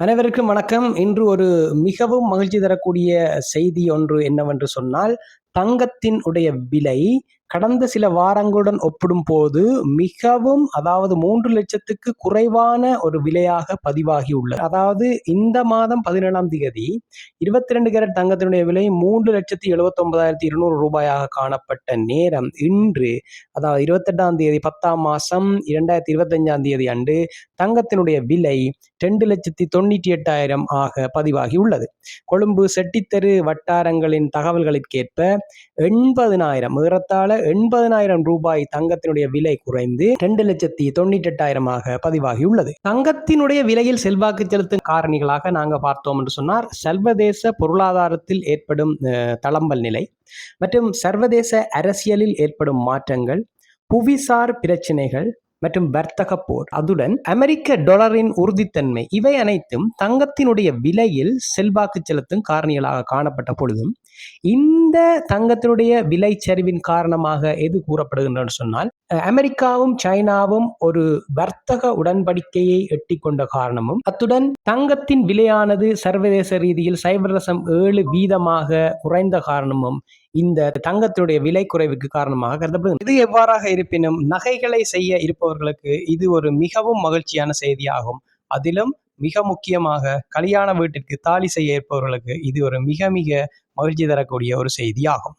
அனைவருக்கும் வணக்கம். இன்று ஒரு மிகவும் மகிழ்ச்சி தரக்கூடிய செய்தி ஒன்று என்னவென்று சொன்னால் தங்கத்தின் உடைய விலை கடந்த சில வாரங்களுடன் ஒப்பிடும் போது மிகவும் அதாவது மூன்று லட்சத்துக்கு குறைவான ஒரு விலையாக பதிவாகி உள்ளது. அதாவது இந்த மாதம் பதினேழாம் தேதி இருபத்தி ரெண்டு கேரட் தங்கத்தினுடைய விலை மூன்று லட்சத்தி எழுபத்தி ஒன்பதாயிரத்தி இருநூறு ரூபாயாக காணப்பட்ட நேரம் இன்று அதாவது இருபத்தெட்டாம் தேதி பத்தாம் மாசம் இரண்டாயிரத்தி இருபத்தஞ்சாம் தேதி அன்று தங்கத்தினுடைய விலை ரெண்டு லட்சத்தி தொண்ணூற்றி எட்டாயிரம் ஆக பதிவாகி உள்ளது. கொழும்பு செட்டித்தெரு வட்டாரங்களின் தகவல்களுக்கேற்ப எண்பதினாயிரம் ஏறத்தாழ எண்பதனாயிரம் ரூபாய் தங்கத்தினுடைய விலை குறைந்து ரெண்டு லட்சத்தி தொண்ணூற்றி எட்டாயிரமாக பதிவாகியுள்ளது. தங்கத்தினுடைய விலையில் செல்வாக்கு செலுத்தும் காரணிகளாக நாங்கள் பார்த்தோம் என்று சொன்னார் சர்வதேச பொருளாதாரத்தில் ஏற்படும் தளம்பல் நிலை மற்றும் சர்வதேச அரசியலில் ஏற்படும் மாற்றங்கள் புவிசார் பிரச்சினைகள் மற்றும் வர்த்தக போர். அதுடன் அமெரிக்க டொலரின் உறுதித்தன்மை. இவை அனைத்தும் தங்கத்தினுடைய விலையில் செல்வாக்கு செலுத்தும் காரணிகளாக காணப்பட்ட பொழுதும் இந்த தங்கத்தினுடைய விலை சரிவின் காரணமாக எது கூறப்படுகின்றன சொன்னால் அமெரிக்காவும் சைனாவும் ஒரு வர்த்தக உடன்படிக்கையை எட்டிக்கொண்ட காரணமும் அத்துடன் தங்கத்தின் விலையானது சர்வதேச ரீதியில் சைபர் ரசம் ஏழு வீதமாக குறைந்த காரணமும் இந்த தங்கத்தினுடைய விலை குறைவுக்கு காரணமாக கருதப்படுகிறது. இது எவ்வாறாக இருப்பினும் நகைகளை செய்ய இருப்பவர்களுக்கு இது ஒரு மிகவும் மகிழ்ச்சியான செய்தியாகும். அதிலும் மிக முக்கியமாக கல்யாண வீட்டிற்கு தாலி செய்ய இருப்பவர்களுக்கு இது ஒரு மிக மிக மகிழ்ச்சி தரக்கூடிய ஒரு செய்தியாகும்.